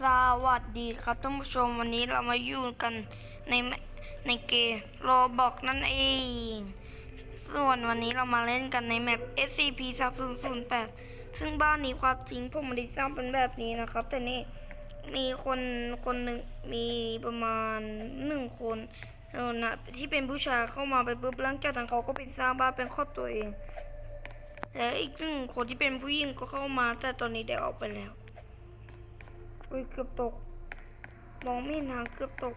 สวัสดีครับท่านผู้ชมวันนี้เรามาอยู่กันในในเกมโรบอกนั่นเอง ส่วนวันนี้เรามาเล่นกันในแมป SCP 3008ซึ่งบ้านนี้ความจริงผมไม่ได้สร้างเป็นแบบนี้นะครับ แต่นี่มีคนคนหนึ่งมีประมาณหนึ่งคนเออนะที่เป็นผู้ชายเข้ามาไปปุ๊บหลังจากนั้นเขาก็ไปสร้างบ้านเป็นข้อตัวเองและอีกหนึ่งคนที่เป็นผู้หญิงก็เข้ามา แต่ตอนนี้ได้ออกไปแล้ว อุ้ยเกือบตก มองไม่เห็นทางเกือบตก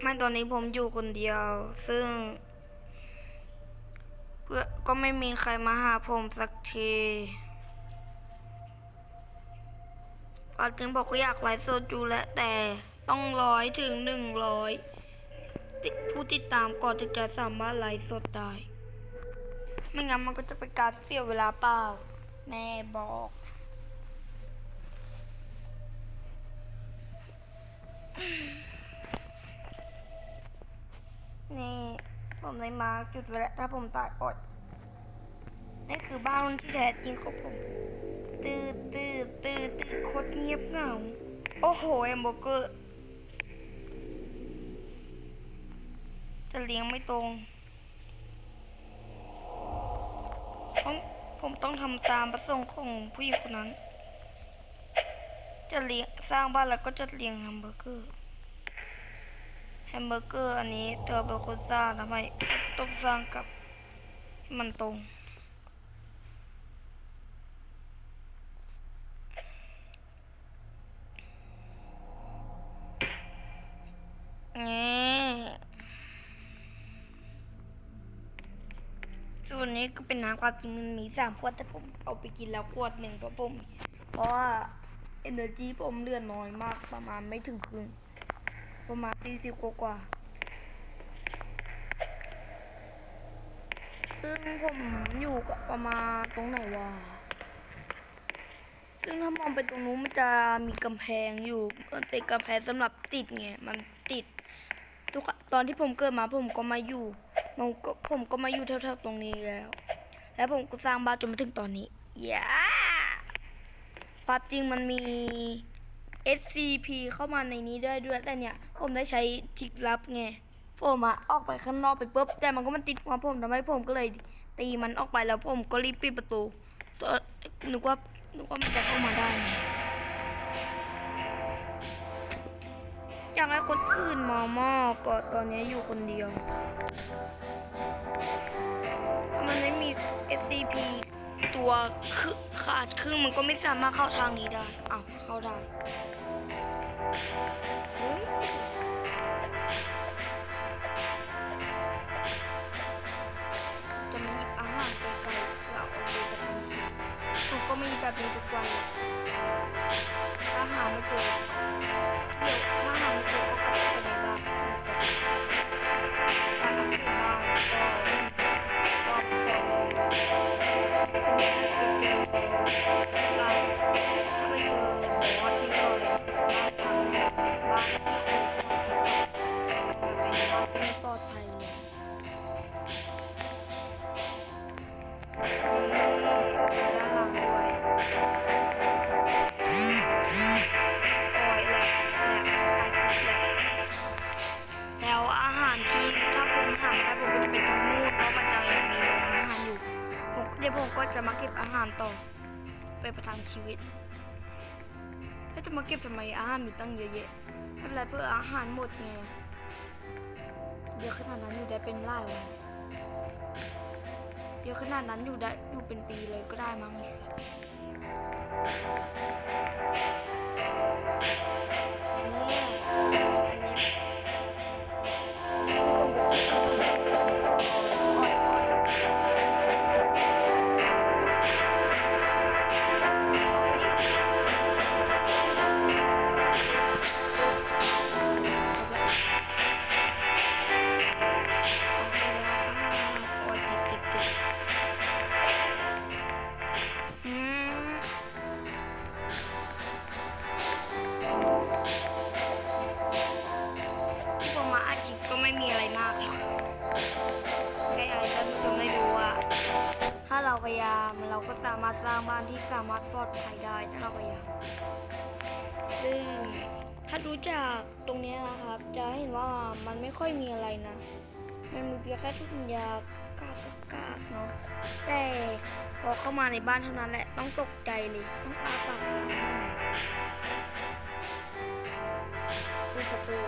ไม่ตอนนี้ผมอยู่คนเดียว ซึ่ง เพื่อก็ไม่มีใครมาหาผมสักทีก็จึงบอกว่าอยากไลฟ์สดอยู่แหละแต่ต้องร้อยถึงหนึ่งร้อยผู้ติดตามก่อนถึงจะสามารถไลฟ์สดได้ ไม่งั้นมันก็จะเป็นการเสียเวลาเปล่า แม่บอก นี่ผมได้มาร์กจุดไว้แล้วถ้าผมตายอดนี่คือบ้านที่แท้จริงของผม ตื้อตื้อตื้อตื้อโคตรเงียบเหงา โอ้โหแอมบอร์เกอร์จะเลี้ยงไม่ตรงต้องผมต้องทำตามประสงค์ของผู้หญิงคนนั้น จะเลี้ยง สร้างบ้านแล้วก็จะเลี้ยงแฮมเบอร์เกอร์แฮมเบอร์เกอร์อันนี้เธอเป็นคนสร้างทำไมต้องสร้างกับมันตรงนี่ส่วนนี้ก็เป็นน้ำความจริงมันมีสามขวดแต่ผมเอาไปกินแล้วขวดหนึ่งเพราะผมเพราะว่า energy ผมเลือน้อยมากประมาณไม่ถึงครึ่งประมาณสี่สิบกว่า ซึ่งผมอยู่กับประมาณตรงไหนวะ ซึ่งถ้ามองไปตรงนู้นมันจะมีกำแพงอยู่ มันเป็นกำแพงสำหรับติดไง มันติด ทุกตอนที่ผมเกิดมาผมก็มาอยู่ผมก็ผมก็มาอยู่แถวๆตรงนี้แล้ว แล้วผมก็สร้างบ้านจนมาถึงตอนนี้ย้า ความจริงมันมี SCP เข้ามาในนี้ด้วยด้วยแต่เนี่ย ผมได้ใช้ทิกลับไงผมอะออกไปข้างนอกไปปุ๊บแต่มันก็มันติดหัวผมทำให้ผมก็เลย ตีมันออกไปแล้วผมก็รีบปิดประตูตัวนึกว่านึกว่ามันจะเข้ามาได้อยากให้คนอื่นมามอบก็ตอนนี้อยู่คนเดียว มันไม่มี SCP ตัวคือขาดครึ่งมันก็ไม่สามารถเข้าทางนี้ได้อ้าวเข้าได้จะมีอาหารไกลๆเราเอาไปประทังชีวิตผมก็ไม่มีแบบนี้ทุกวันหรอกถ้าหาไม่เจอ ดี๋ยวผมก็จะมาเก็บอาหารต่อ ไปประทังชีวิต แล้วจะมาเก็บทำไมอาหารมีตั้งเยอะแยะไม่เป็นไรเพื่ออาหารหมดไงเยอะขนาดนั้นอยู่ได้เป็นไร่วันเยอะขนาดนั้นอยู่ได้อยู่เป็นปีเลยก็ได้มั้งูจากตรงนี้นะครับ จะเห็นว่ามันไม่ค่อยมีอะไรนะ มันมีเพียงแค่ทุกอย่างกากกากเนาะแต่พอเข้ามาในบ้านเท่านั้นแหละต้องตกใจเลยต้องอาปากดูประตู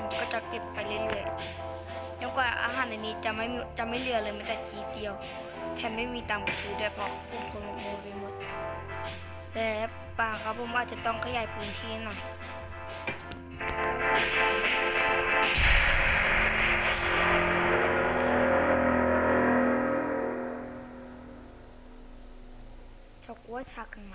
คนก็จะเก็บไปเรื่อยๆยังกว่าอาหารในนี้จะไม่จะไม่เหลือเลยแม้แต่กีเดียวแทนไม่มีตังค์ซื้อด้วยเพราะกลุ่คนโมไปหมดแต่ป่าครับผมอาจจะต้องขยายพื้นที่หน่อย저꼬차근막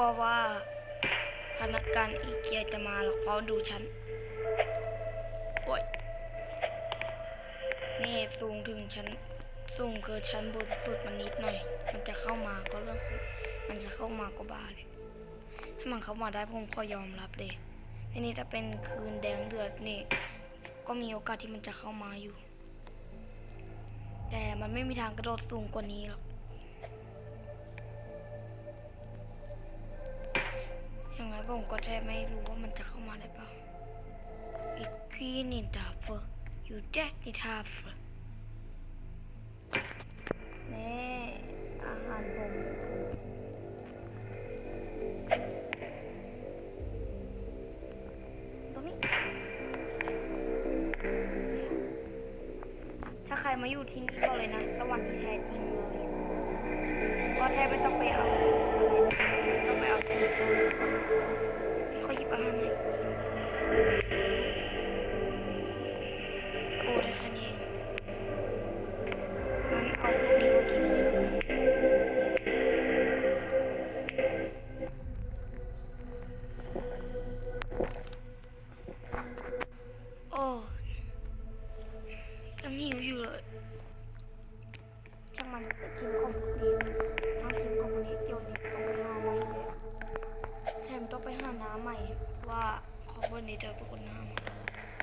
ลัวว่าพนักงานอีเกียจะมาหรอกเขาดูฉัน โอ้ย นี่สูงถึงชั้นสูงเกินชั้นบนสุดมันนิดหน่อย มันจะเข้ามาก็เรื่องของมันจะเข้ามาก็บาเลย ถ้ามันเข้ามาได้ผมก็ยอมรับเลยทีนี้จะเป็นคืนแดงเดือดนี่ ก็มีโอกาสที่มันจะเข้ามาอยู่ แต่มันไม่มีทางกระโดดสูงกว่านี้หรอก ผมก็แทบไม่รู้ว่ามันจะเข้ามาได้เปล่าอีกคีนินดาเฟอร์อยู่แดดนิทาเฟอร์นี่อาหารผมตรงนี้ ถ้าใครมาอยู่ที่นี่ก็เลยนะ สวรรค์ที่แท้จริงเลย ก็แทบไม่ต้องไปเอา ยังหิวอยู่เลยช่างมันไปกินของพวกนี้ห้ากินของวกนี้เดี๋ยวนี้ต้องไปหาใหม่เลยแถมต้องไปหาน้ำใหม่ว่าของวกนี้จะเป็นคนน้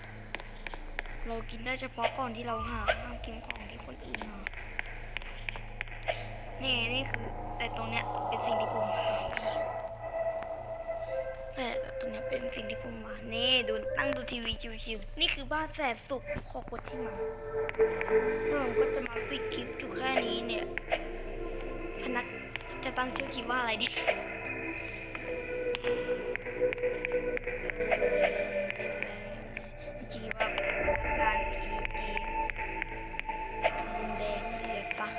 ำเรากินได้เฉพาะก่อนที่เราหาห้ามกินของที่คนอื่นหานี่นี่คือแต่ตรงเนี้ยเป็นสิ่งที่ผมหาแต่ ทีวีชิวๆนี่คือบ้านแสนสุขของคนที่มาผมก็จะมาปิดคลิปอยู่แค่นี้เนี่ย พนักจะตั้งชื่อคลิปว่าอะไรดีชื่อว่าการอีกมคืนแดงเดือดปะ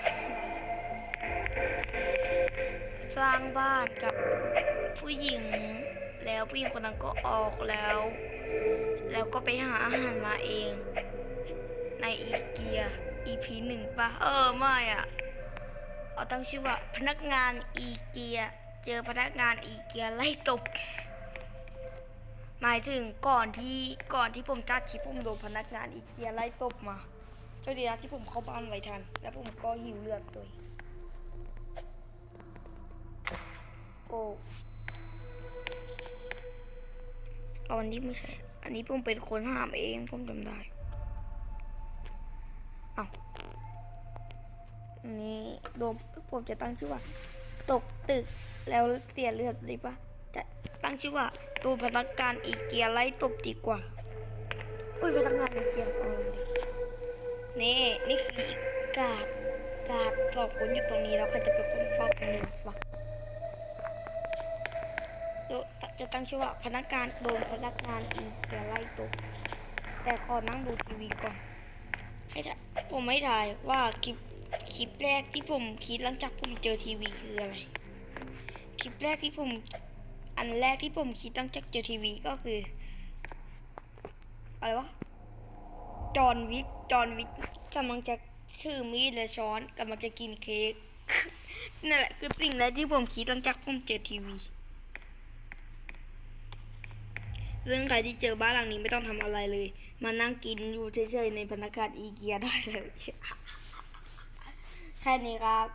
สร้างบ้านกับผู้หญิงแล้วผู้หญิงคนนั้นก็ออกแล้ว แล้วก็ไปหาอาหารมาเอง ในอีเกีย EP หนึ่งปะเออไม่อะเอาตั้งชื่อว่าพนักงานอีเกีย เจอพนักงานอีเกียไล่ตบหมายถึงก่อนที่ก่อนที่ผมจัดคลิปผมโดนพนักงานอีเกียไล่ตบมาโชคดีนะที่ผมเข้าบ้านไว้ทัน แล้วผมก็หิวเลือดด้วยโอ้เอาอันนี้ไม่ใช่ อันนี้ผมเป็นคนหามเองผมจำได้เอาอันนี้โดมผมจะตั้งชื่อว่า ตกตึกแล้วเสียเลือดดีปะจะตั้งชื่อว่าตัวพนักงานอีเกียไล่ตบดีกว่า อุ้ยพนักงานอีเกียเออนี่ นี่คือกาดกาดสองคนอยู่ตรงนี้แล้วใครจะเป็นคนเฝ้าตรงนี้วะโจะตั้งชื่อว่าพนักงานโดนพนักงานอีเกียไล่ตบแต่ขอนั่งดูทีวีก่อน ให้ผมไม่ถ่ายว่าคลิปคลิปแรกที่ผมคิดหลังจากผมเจอทีวีคืออะไร คลิปแรกที่ผมอันแรกที่ผมคิดหลังจากเจอทีวีก็คืออะไรวะจอนวิกจอนวิกกำลังจะถือมีดและช้อนกำลังจะกินเค้กนั่นแหละคือสิ่งแรกที่ผมคิดหลังจากผมเจอทีวี เรื่องใครที่เจอบ้านหลังนี้ไม่ต้องทำอะไรเลย มานั่งกินอยู่เฉยๆในพนักงานอีเกียได้เลย แค่นี้ครับ